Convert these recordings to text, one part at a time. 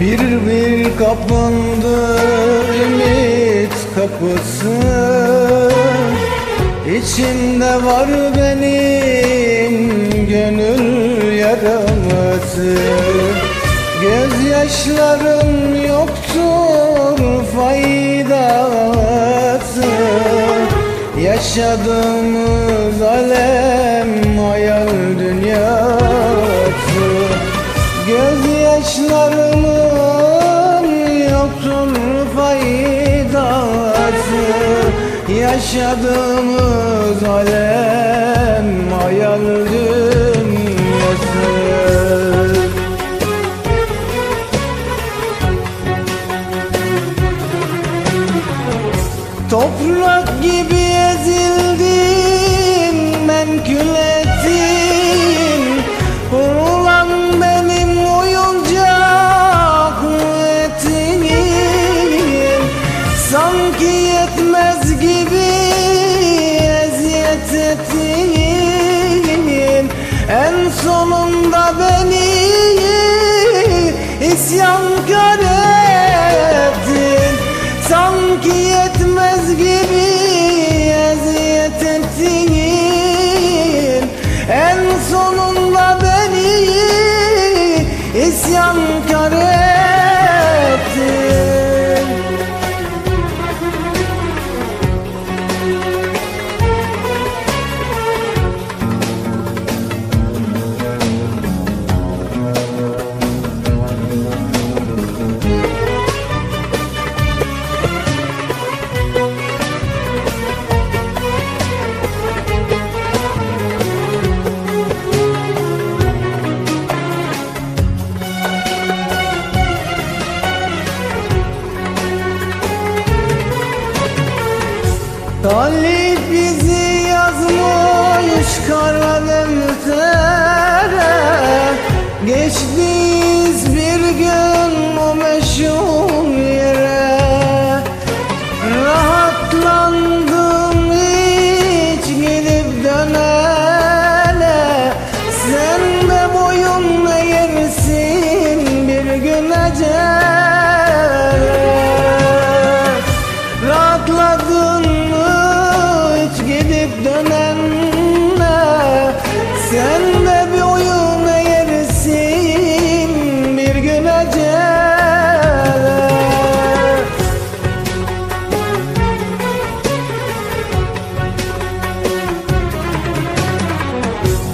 Bir bir kapandı ümit kapısı. İçimde var benim gönül yaraması Gözyaşlarım yoktur faydası. Yaşadığımız alem hayal dünyası. Gözyaşlarımın Yaşadığımız alem hayal dünyası. Toprak gibi ezildim ben etim Sanki yetmez gibi ettim En sonunda beni isyankar ettin. Sanki yetmez gibi Talip bizi yazmış kara deftere Geçtiğiz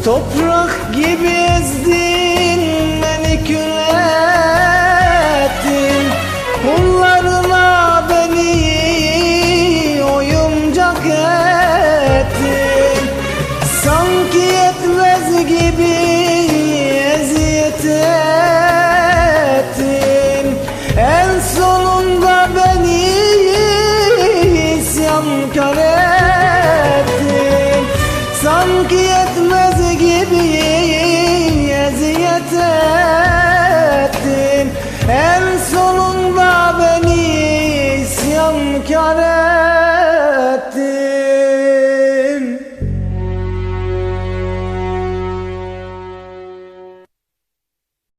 Toprak gibi ezdin 子